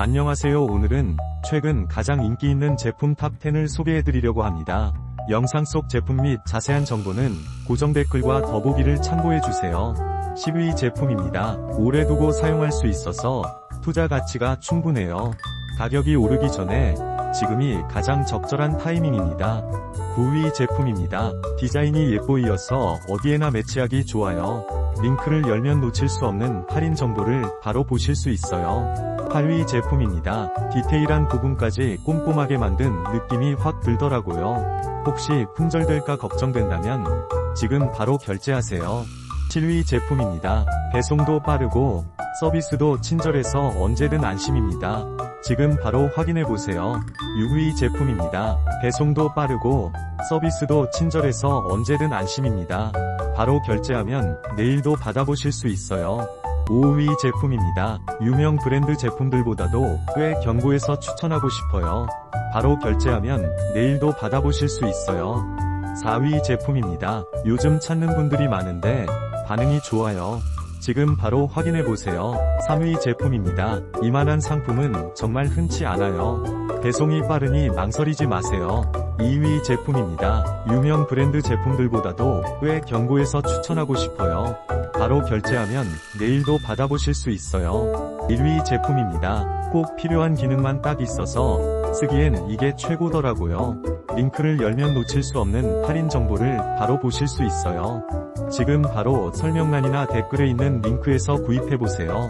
안녕하세요 오늘은 최근 가장 인기 있는 제품 탑10을 소개해드리려고 합니다. 영상 속 제품 및 자세한 정보는 고정 댓글과 더보기를 참고해주세요. 10위 제품입니다. 오래 두고 사용할 수 있어서 투자 가치가 충분해요. 가격이 오르기 전에 지금이 가장 적절한 타이밍입니다. 9위 제품입니다. 디자인이 예뻐이어서 어디에나 매치하기 좋아요. 링크를 열면 놓칠 수 없는 할인 정보를 바로 보실 수 있어요. 8위 제품입니다. 디테일한 부분까지 꼼꼼하게 만든 느낌이 확 들더라고요. 혹시 품절될까 걱정된다면 지금 바로 결제하세요. 7위 제품입니다. 배송도 빠르고 서비스도 친절해서 언제든 안심입니다. 지금 바로 확인해보세요. 6위 제품입니다. 배송도 빠르고 서비스도 친절해서 언제든 안심입니다. 바로 결제하면 내일도 받아보실 수 있어요. 5위 제품입니다. 유명 브랜드 제품들보다도 꽤 견고해서 추천하고 싶어요. 바로 결제하면 내일도 받아보실 수 있어요. 4위 제품입니다. 요즘 찾는 분들이 많은데 반응이 좋아요. 지금 바로 확인해보세요. 3위 제품입니다. 이만한 상품은 정말 흔치 않아요. 배송이 빠르니 망설이지 마세요. 2위 제품입니다. 유명 브랜드 제품들보다도 꽤 견고해서 추천하고 싶어요. 바로 결제하면 내일도 받아보실 수 있어요. 1위 제품입니다. 꼭 필요한 기능만 딱 있어서 쓰기엔 이게 최고더라고요. 링크를 열면 놓칠 수 없는 할인 정보를 바로 보실 수 있어요. 지금 바로 설명란이나 댓글에 있는 링크에서 구입해보세요.